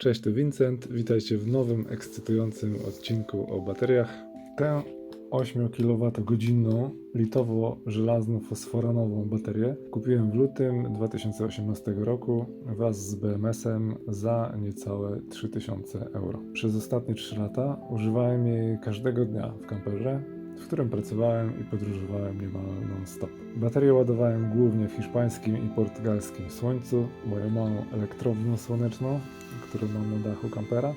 Cześć, tu Vincent. Witajcie w nowym, ekscytującym odcinku o bateriach. Tę 8 kWh litowo-żelazno-fosforanową baterię kupiłem w lutym 2018 roku wraz z BMS-em za niecałe 3000 euro. Przez ostatnie 3 lata używałem jej każdego dnia w kamperze, w którym pracowałem i podróżowałem niemal non-stop. Baterię ładowałem głównie w hiszpańskim i portugalskim słońcu, moją małą elektrownią słoneczną, którą mam na dachu kampera,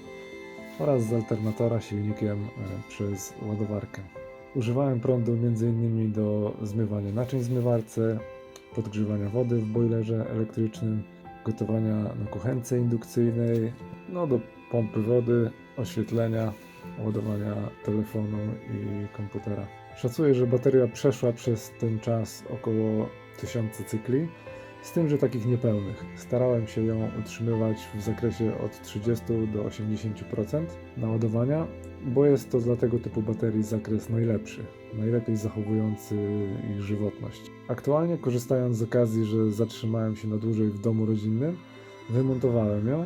oraz z alternatora silnikiem e, przez ładowarkę. Używałem prądu m.in. do zmywania naczyń w zmywarce, podgrzewania wody w bojlerze elektrycznym, gotowania na kuchence indukcyjnej, no do pompy wody, oświetlenia, ładowania telefonu i komputera. Szacuję, że bateria przeszła przez ten czas około 1000 cykli, z tym, że takich niepełnych. Starałem się ją utrzymywać w zakresie od 30 do 80% naładowania, bo jest to dla tego typu baterii zakres najlepszy, najlepiej zachowujący ich żywotność. Aktualnie korzystając z okazji, że zatrzymałem się na dłużej w domu rodzinnym, wymontowałem ją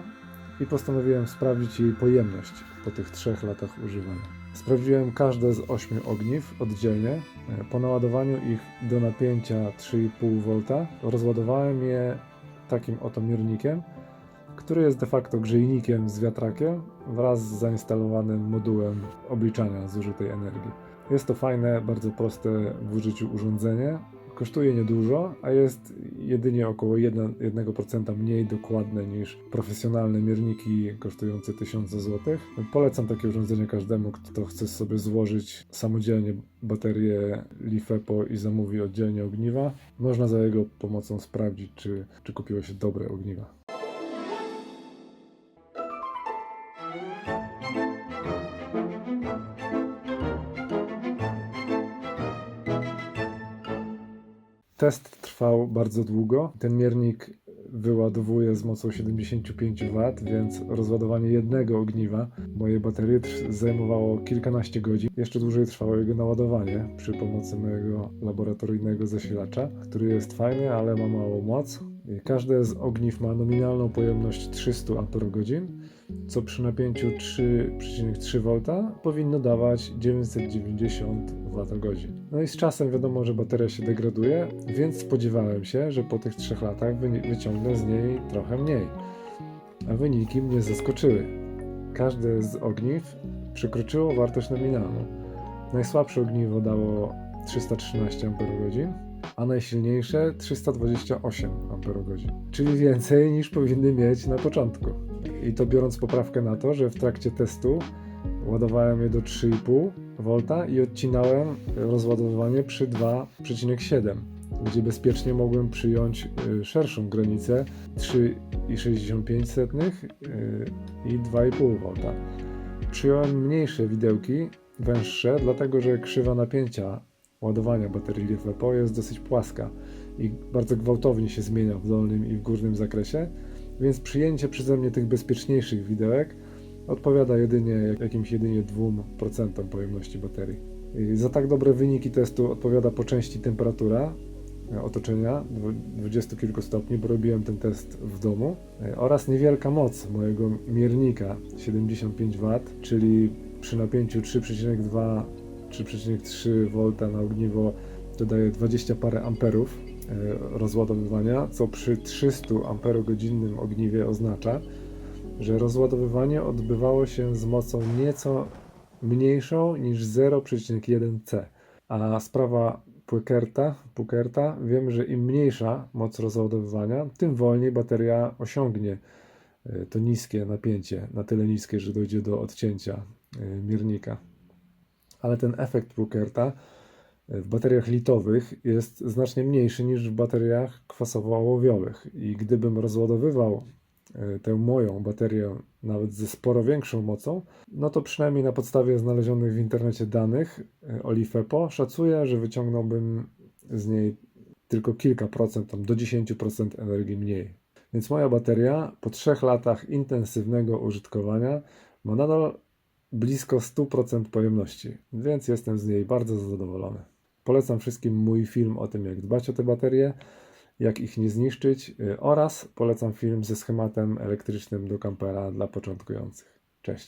i postanowiłem sprawdzić jej pojemność po tych trzech latach używania. Sprawdziłem każde z ośmiu ogniw oddzielnie. E, Po naładowaniu ich do napięcia 3,5 V rozładowałem je takim oto miernikiem, który jest de facto grzejnikiem z wiatrakiem wraz z zainstalowanym modułem obliczania zużytej energii. Jest to fajne, bardzo proste w użyciu urządzenie. Kosztuje niedużo, a jest jedynie około 1%, 1% mniej dokładne niż profesjonalne mierniki kosztujące 1000 zł. Polecam takie urządzenie każdemu, kto chce sobie złożyć samodzielnie baterię LiFePO i zamówi oddzielnie ogniwa. Można za jego pomocą sprawdzić, czy, czy kupiło się dobre ogniwa. Test trwał bardzo długo. Ten miernik wyładowuje z mocą 75 W, więc rozładowanie jednego ogniwa mojej baterii zajmowało kilkanaście godzin. Jeszcze dłużej trwało jego naładowanie przy pomocy mojego laboratoryjnego zasilacza, który jest fajny, ale ma małą moc. Każde z ogniw ma nominalną pojemność 300 Ah, co przy napięciu 3,3 V powinno dawać 990 Wh. No i z czasem wiadomo, że bateria się degraduje, więc spodziewałem się, że po tych trzech latach wyni- wyciągnę z niej trochę mniej. A wyniki mnie zaskoczyły. Każde z ogniw przekroczyło wartość nominalną. Najsłabsze ogniwo dało 313 Ah, a najsilniejsze 328 Ah, czyli więcej niż powinny mieć na początku. I to biorąc poprawkę na to, że w trakcie testu ładowałem je do 3,5 V i odcinałem rozładowywanie przy 2,7, gdzie bezpiecznie mogłem przyjąć y, szerszą granicę 3,65 y, i 2,5 V. Przyjąłem mniejsze widełki, węższe, dlatego że krzywa napięcia ładowania baterii LiFePO jest dosyć płaska i bardzo gwałtownie się zmienia w dolnym i w górnym zakresie, więc przyjęcie przeze mnie tych bezpieczniejszych widełek odpowiada jedynie jakimś jedynie 2% pojemności baterii. I za tak dobre wyniki testu odpowiada po części temperatura e, otoczenia dwu- 20 kilku stopni, bo robiłem ten test w domu e, oraz niewielka moc mojego miernika 75 W, czyli przy napięciu 3,2 3,3 V na ogniwo dodaje 20 parę amperów rozładowywania, co przy 300 amperogodzinnym ogniwie oznacza, że rozładowywanie odbywało się z mocą nieco mniejszą niż 0,1 C. A sprawa Puckerta, Puckerta, wiem, że im mniejsza moc rozładowywania, tym wolniej bateria osiągnie e, to niskie napięcie, na tyle niskie, że dojdzie do odcięcia e, miernika. Ale ten efekt Puckerta e, w bateriach litowych jest znacznie mniejszy niż w bateriach kwasowo-ołowiowych. I gdybym rozładowywał e, tę moją baterię nawet ze sporo większą mocą, no to przynajmniej na podstawie znalezionych w internecie danych e, o LiFePO szacuję, że wyciągnąłbym z niej tylko kilka procent, tam do 10% energii mniej. Więc moja bateria po trzech latach intensywnego użytkowania ma nadal blisko 100% pojemności, więc jestem z niej bardzo zadowolony. Polecam wszystkim mój film o tym, jak dbać o te baterie jak ich nie zniszczyć y, oraz polecam film ze schematem elektrycznym do kampera dla początkujących. Cześć.